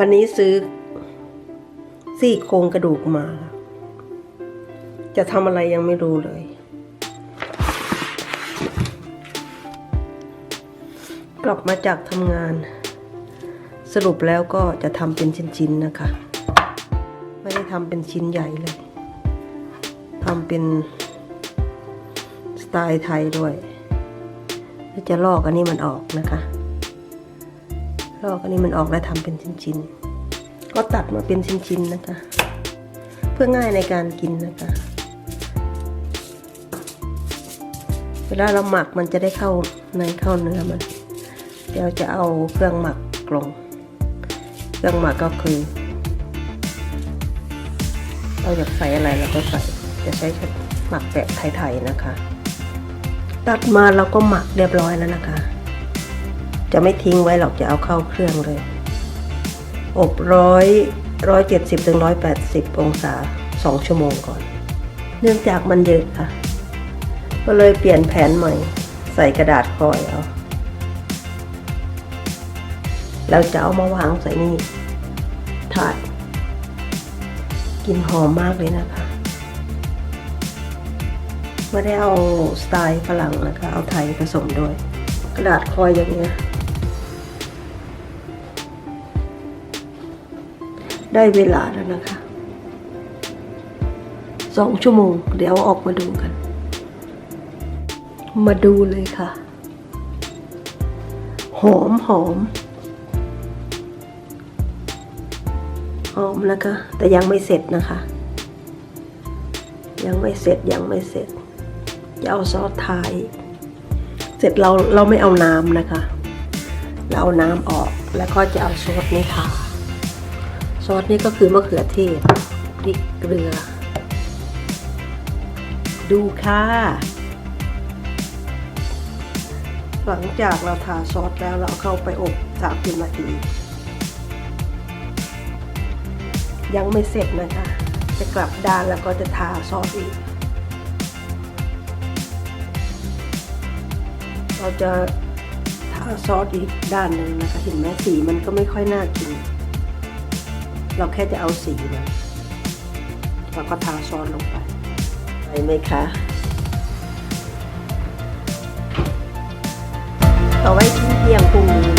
วันนี้ซื้อซี่โครงกระดูกมา จะทำอะไรยังไม่รู้เลย กลับมาจากทำงาน สรุปแล้วก็จะทำเป็นชิ้นๆนะคะ ไม่ได้ทำเป็นชิ้นใหญ่เลยทำเป็นสไตล์ไทยด้วยจะลอกอันนี้มันออกนะคะ ลอกอันนี้มันออกแล้วทำเป็นชิ้นๆก็ตัดมาเป็นชิ้นๆนะคะ เพื่อง่ายในการกินนะคะ เวลาเราหมักมันจะได้เข้าในเข้าเนื้อมัน เดี๋ยวจะเอาเครื่องหมักกลงเครื่องหมักก็คือ เราอยากใส่อะไรเราก็ใส่จะใช้หมักแบบไทยๆนะคะ ตัดมาเราก็หมักเรียบร้อยแล้วนะคะ จะไม่ทิ้งไว้หรอกจะเอาเข้าเครื่องเลย อบร้อยร้อยเจ็ดสิบถึงร้อยแปดสิบองศาสองชั่วโมงก่อน เนื่องจากมันเยอะค่ะ ก็เลยเปลี่ยนแผนใหม่ ใส่กระดาษคอยเอาแล้วจะเอามาวางใส่นี่ถาดกลินหอมมากเลยนะคะไม่ได้เอาสไตล์ฝรั่งนะคะ เอาไทยผสมด้วย กระดาษคอยอย่างเงี้ย ได้เวลาแล้วนะคะสองชั่วโมง เดี๋ยวออกมาดูกัน มาดูเลยค่ะ หอมหอมหอมนะคะ แต่ยังไม่เสร็จนะคะ ยังไม่เสร็จยังไม่เสร็จจะเอาซอสทาย เสร็จเราเราไม่เอาน้ำนะคะ เราเอาน้ำออกแล้วก็จะเอาซอสนี้ทา ซอสนี่ก็คือมะเขือเทศพริกเกลือ ดูค่ะ หลังจากเราทาซอสแล้วเราเอาเข้าไปอบสามสิบนาที ยังไม่เสร็จนะคะ จะกลับด้านแล้วก็จะทาซอสอีก เราจะทาซอสอีกด้านหนึ่งนะคะ เห็นไหมสีมันก็ไม่ค่อยน่ากิน เราแค่จะเอาสีมันเราก็ทาซอสลงไปไปไหมคะเอาไว้ทิ้งเที่ยงพรุ่งนี้